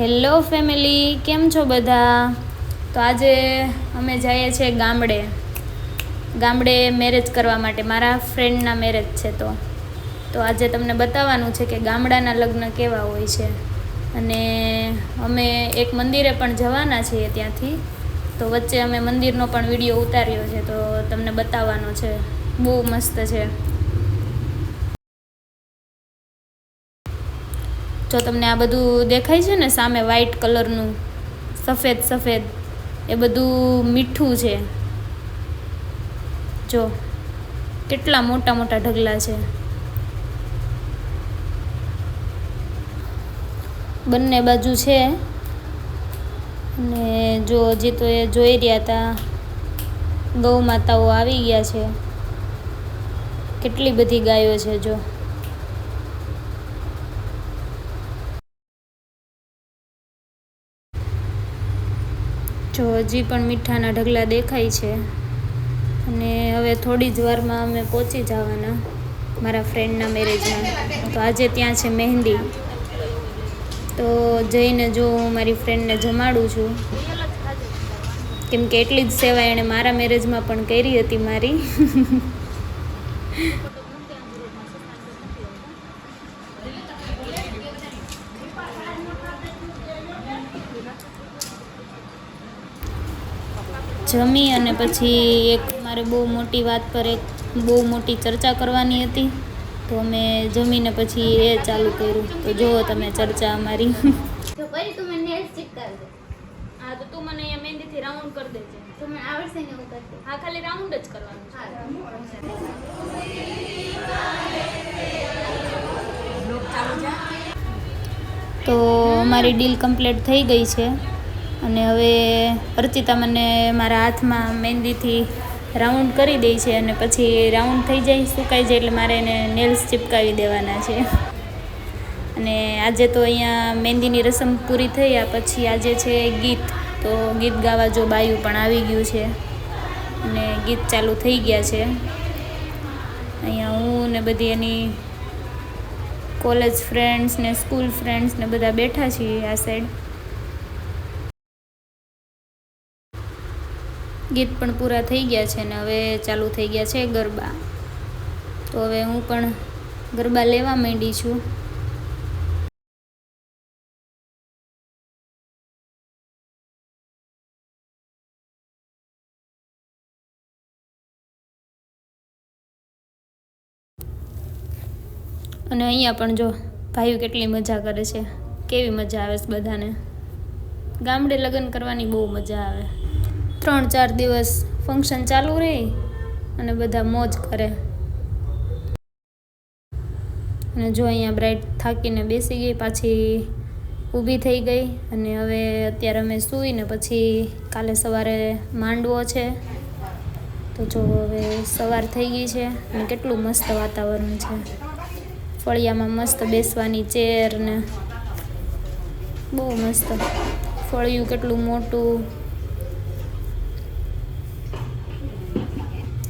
Hello family, કેમ છો બધા? તો આજે અમે જઈએ છીએ ગામડે. ગામડે મેરેજ કરવા માટે. મારા ફ્રેન્ડના મેરેજ છે તો. તો આજે તમને બતાવવાનું છે કે ગામડાના લગ્ન કેવા હોય છે. અને અમે એક મંદિરે પણ જવાના છીએ ત્યાંથી. તો વચ્ચે અમે મંદિરનો પણ વીડિયો ઉતાર્યો છે, તો તમને બતાવવાનો છે. બહુ મસ્ત છે. જો તમને આ બધું દેખાય છે ને, સામે વ્હાઈટ કલરનું સફેદ સફેદ, એ બધું મીઠું છે. જો, કેટલા મોટા મોટા ઢગલા છે. બંને બાજુ છે. અને જો હજી તો એ જોઈ રહ્યા હતા, ગૌ માતાઓ આવી ગયા છે. કેટલી બધી ગાયો છે, જો. જો હજી પણ મીઠાના ઢગલા દેખાય છે. અને હવે થોડી જ વારમાં અમે પહોંચી જવાના મારા ફ્રેન્ડના મેરેજમાં તો આજે ત્યાં છે મહેંદી. તો જઈને જો હું મારી ફ્રેન્ડને જમાડું છું. કેમ કે એટલી જ સેવા એણે મારા મેરેજમાં પણ કરી હતી મારી. જમી અને પછી એક મારે બહુ મોટી વાત પર એક બહુ મોટી ચર્ચા કરવાની હતી. તો અમે જમીને પછી એ ચાલુ કર્યું. તો જુઓ તમે ચર્ચા અમારી. તો પછી તું મને નેલ્સ ચીપકાવી હા તો તું મને અહીંયા મહેંદીથી રાઉન્ડ કરી દેજે. તો મને આવડશે ને એવું કરતી હા ખાલી રાઉન્ડ જ કરવાનું છે. તો અમારી ડીલ કમ્પ્લીટ થઈ ગઈ છે. અને હવે અર્ચિતા મને મારા હાથમાં મહેંદીથી રાઉન્ડ કરી દે છે અને પછી રાઉન્ડ થઈ જાય, સુકાઈ જાય એટલે મારે એને નેલ્સ ચિપકાવી દેવાના છે. અને આજે તો અહીંયા મહેંદીની રસમ પૂરી થઈ, આ પછી આજે છે ગીત. તો ગીત ગાવા જો બાયું પણ આવી ગયું છે અને ગીત ચાલુ થઈ ગયા છે. અહીંયા હું ને બધી એની કોલેજ ફ્રેન્ડ્સ ને સ્કૂલ ફ્રેન્ડ્સ ને બધા બેઠા છીએ આ સાઈડ ગીત પણ પૂરા થઈ ગયા છે ને હવે ચાલુ થઈ ગયા છે ગરબા. તો હવે હું પણ ગરબા લેવા માંડી છું. અને અહીંયા પણ જો ભાઈઓ કેટલી મજા કરે છે. કેવી મજા આવે છે બધાને. ગામડે લગ્ન કરવાની બહુ મજા આવે. ત્રણ ચાર દિવસ ફંક્શન ચાલુ રહે અને બધા મોજ કરે. અને જો અહીંયા બ્રાઇડ થાકીને બેસી ગઈ, પાછી ઊભી થઈ ગઈ અને હવે અત્યારે અમે સૂઈને પછી કાલે સવારે માંડવો છે. તો જો હવે સવાર થઈ ગઈ છે અને કેટલું મસ્ત વાતાવરણ છે. ફળિયામાં મસ્ત બેસવાની ચેર ને બહુ મસ્ત ફળિયું કેટલું મોટું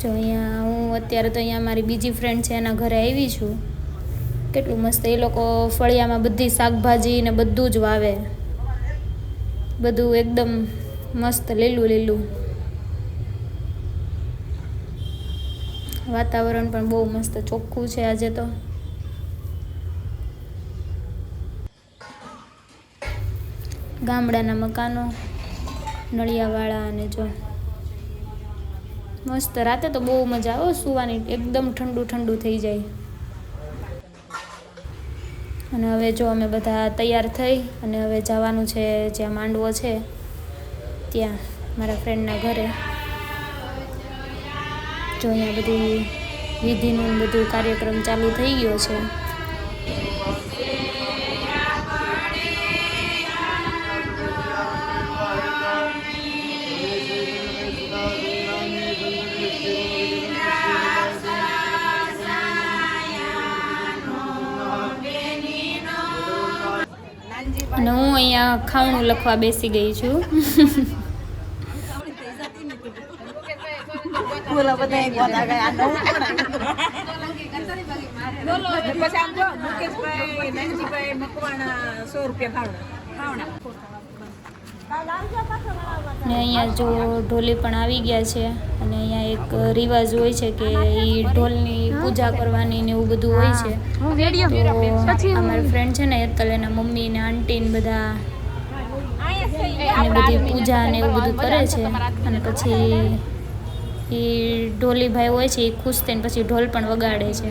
જો અહીંયા હું અત્યારે તો અહીંયા મારી બીજી ફ્રેન્ડ છે, એના ઘરે આવી છું. કેટલું મસ્ત, એ લોકો ફળિયામાં બધી શાકભાજી ને બધું જ વાવે. બધું એકદમ મસ્ત, લીલું લીલું. વાતાવરણ પણ બહુ મસ્ત, ચોખ્ખું છે આજે તો. ગામડાના મકાનો, નળિયાવાળા અને જો મસ્ત રાતે તો બહુ મજા આવે સુવાની. એકદમ ઠંડુ ઠંડુ થઈ જાય. અને હવે જો અમે બધા તૈયાર થઈ અને હવે જવાનું છે જ્યાં માંડવો છે, ત્યાં મારા ફ્રેન્ડના ઘરે. જો અહીંયા બધી વિધિનું બધું કાર્યક્રમ ચાલુ થઈ ગયો છે. અને હું અહીંયા ખાવણું લખવા બેસી ગઈ છું. બોલો બધા એક વાત આગળ આ નવું બોલો પછી આમ જો મુકેશભાઈ નંદજીભાઈ મકવાણા સો રૂપિયા ભાડું ને અહીંયા જો ઢોલી પણ આવી ગયા છે અને અહીંયા એક રિવાજ હોય છે કે એ ઢોલની પૂજા કરવાની ને એવું બધું હોય છે. અમારી ફ્રેન્ડ છે ને હેતલ એના મમ્મી ને આંટી ને બધા અને બધી પૂજા ને એવું બધું કરે છે અને પછી એ ઢોલીભાઈ હોય છે એ ખુશ થઈને પછી ઢોલ પણ વગાડે છે.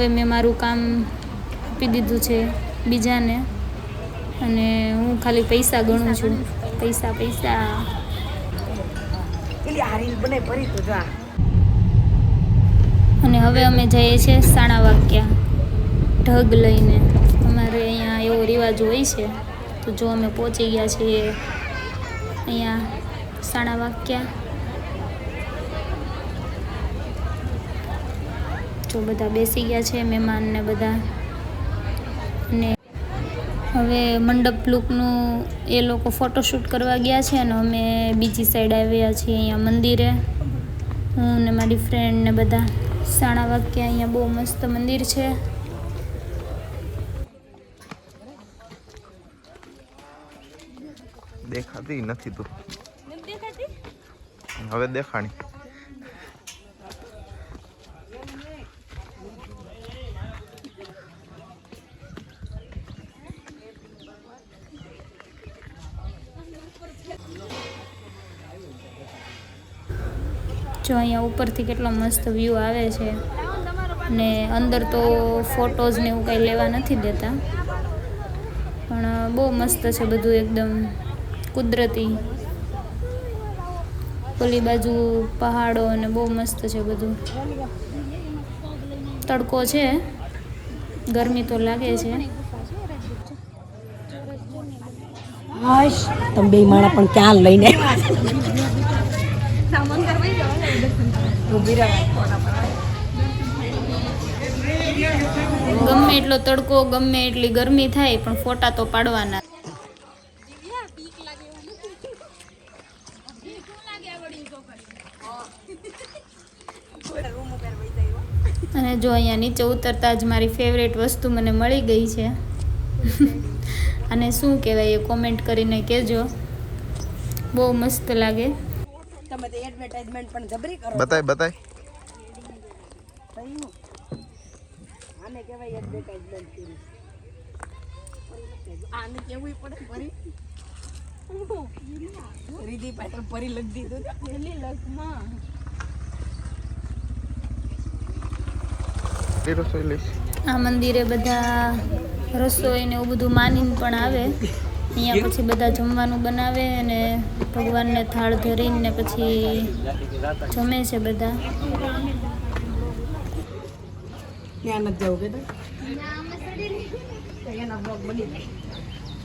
હવે મેં મારું કામ આપી દીધું છે બીજાને. અને હું ખાલી પૈસા ગણું છું. પૈસા પૈસા. અને હવે અમે જઈએ છીએ સાણા વાક્યા. ઢગ લઈને. અમારે અહીંયા એવો રિવાજ હોય છે. તો જો અમે પહોંચી ગયા છીએ અહીંયા સાણા વાક્યા. જો બધા બેસી ગયા છે મહેમાનને બધા. અને હવે મંડપ લુકનું એ લોકો ફોટોશૂટ કરવા ગયા છે અને અમે બીજી સાઈડ આવ્યા છીએ અહીંયા મંદિરે. હું ને મારી ફ્રેન્ડ ને બધા. સાણા વાક્યા અહીંયા બહુ મસ્ત મંદિર છે. દેખાતી નથી તું. હવે દેખાણી. જો અહીંયા ઉપરથી કેટલો મસ્ત વ્યૂ આવે છે. ને અંદર તો ફોટોઝ ને એવું કંઈ લેવા નથી દેતા. પણ બહુ મસ્ત છે બધું એકદમ. કુદરતી. ઓલી બાજુ પહાડો અને બહુ મસ્ત છે બધું. તડકો છે. ગરમી તો લાગે છે. તમે બે માણા પણ ક્યાં લઈને ગમે એટલો તડકો, ગમે એટલી ગરમી થાય, પણ ફોટા તો પાડવાના. અને જો અહીંયા નીચે ઉતરતા જ મારી ફેવરેટ વસ્તુ મને મળી ગઈ છે. અને શું કહેવાય એ કોમેન્ટ કરીને કહેજો. બહુ મસ્ત લાગે. તો એડવર્ટાઇઝમેન્ટ પણ જબરી કરો બતાય બતાય. થયું. આને કહેવાય એડવર્ટાઇઝમેન્ટ કરી આને કેવું પડે પરી રીધી લખ દીધું પેલી લખમાં. એ આ મંદિરે બધા રસોઈ ને એવું બધું માનીને પણ આવે. અહીંયા પછી બધા જમવાનું બનાવે અને ભગવાનને થાળ ધરીને પછી જમે છે બધા.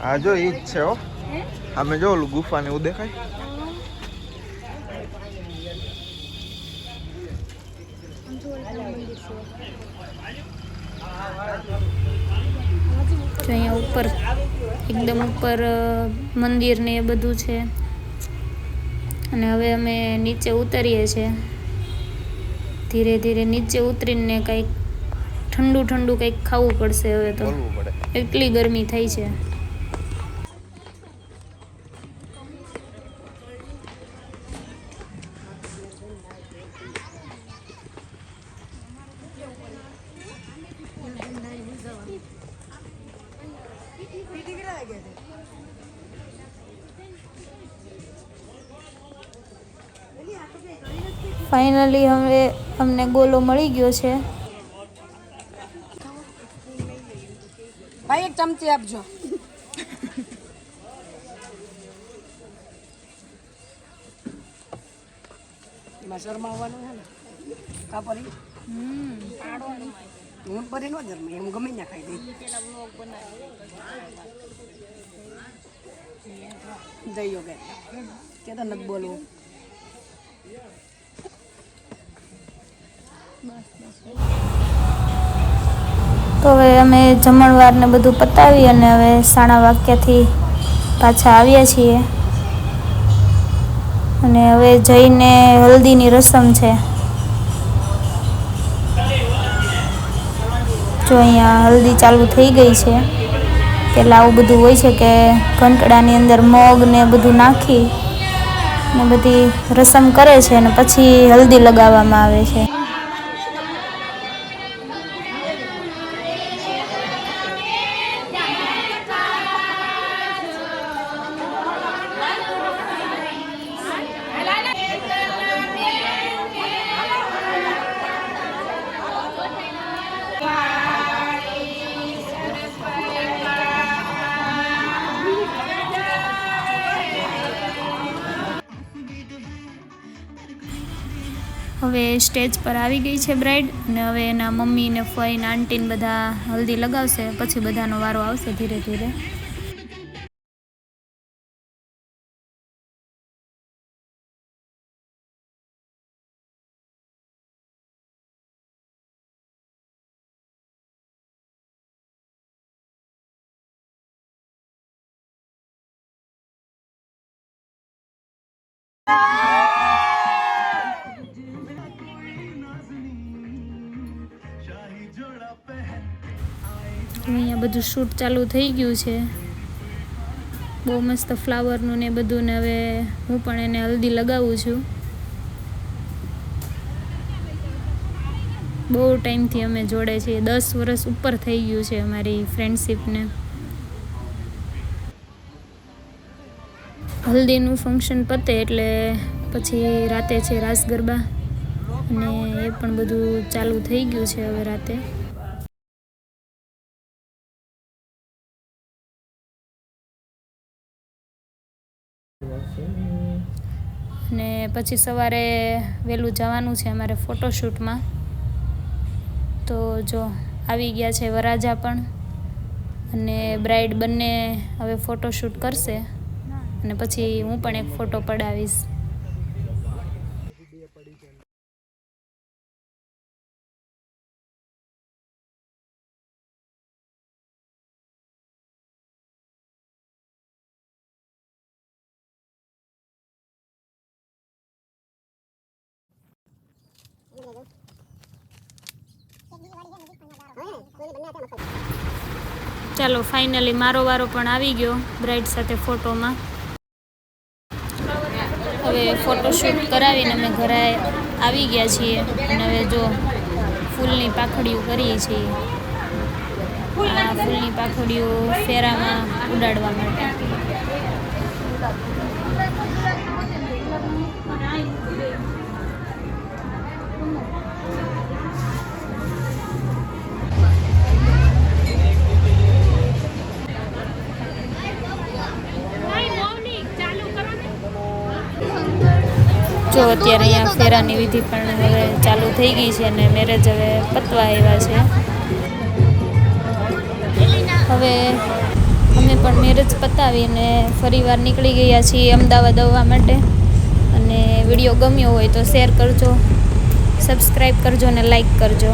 આ જો ઈ જ છે હો. અમે જો ઓલું ગુફા ને એવું દેખાય. જો અહીંયા ઉપર એકદમ ઉપર મંદિર ને એ બધું છે. અને હવે અમે નીચે ઉતરીએ છીએ. ધીરે ધીરે નીચે ઉતરીને કંઈક ઠંડુ ઠંડુ કંઈક ખાવું પડશે હવે તો. એટલી ગરમી થઈ છે. ફાઇનલી હવે અમને ગોલો મળી ગયો છે. ભાઈ, એક ચમચી આપજો. શરમાવાનું છે ને? કાપરી હું પરી નો જન્મ, એમ ગમે ત્યાં ખાઈ દઈ. કે. તો નથી બોલવું. તો હવે અમે જમણવારને બધું પતાવી અને હવે સાણા વાક્યથી પાછા આવ્યા છીએ. અને હવે જઈને હલ્દીની રસમ છે. જો અહીંયા હલ્દી ચાલુ થઈ ગઈ છે પહેલાં આવું બધું હોય છે કે ઘંટડાની અંદર મગ ને બધું નાખી ને બધી રસમ કરે છે અને પછી હલ્દી લગાવવામાં આવે છે. હવે સ્ટેજ પર આવી ગઈ છે બ્રાઇડ અને હવે એના મમ્મી ને ફઈ ને આંટી ને બધા હલ્દી લગાવશે, પછી બધાનો વારો આવશે ધીરે ધીરે. અહીંયા બધું શૂટ ચાલુ થઈ ગયું છે. બહુ મસ્ત ફ્લાવરનું ને બધું ને હવે હું પણ એને હલ્દી લગાવું છું. બહુ ટાઈમથી અમે જોડે છીએ. દસ વર્ષ ઉપર થઈ ગયું છે અમારી ફ્રેન્ડશીપને હલ્દીનું ફંક્શન પતે એટલે પછી રાતે છે રાસ ગરબા અને એ પણ બધું ચાલુ થઈ ગયું છે હવે રાતે. અને પછી સવારે વહેલું જવાનું છે અમારે ફોટોશૂટમાં. તો જો, આવી ગયા છે વરાજા પણ અને બ્રાઇડ બંને હવે ફોટોશૂટ કરશે. અને પછી હું પણ એક ફોટો પડાવીશ. ચાલો ફાઇનલી મારો વારો પણ આવી ગયો બ્રાઇડ સાથે ફોટોમાં હવે ફોટોશૂટ કરાવીને અમે ઘરે આવી ગયા છીએ અને હવે જો ફૂલની પાખડીઓ કરીએ છીએ. આ ફૂલની પાખડીઓ ફેરામાં ઉડાડવા માટે. જો અત્યારે અહીંયા ફેરાની વિધિ પણ હવે ચાલુ થઈ ગઈ છે અને મેરેજ હવે પતવા આવ્યા છે. હવે અમે પણ મેરેજ પતાવીને ફરીવાર નીકળી ગયા છીએ અમદાવાદ આવવા માટે. અને વીડિયો ગમ્યો હોય તો શેર કરજો સબસ્ક્રાઈબ કરજો અને લાઈક કરજો.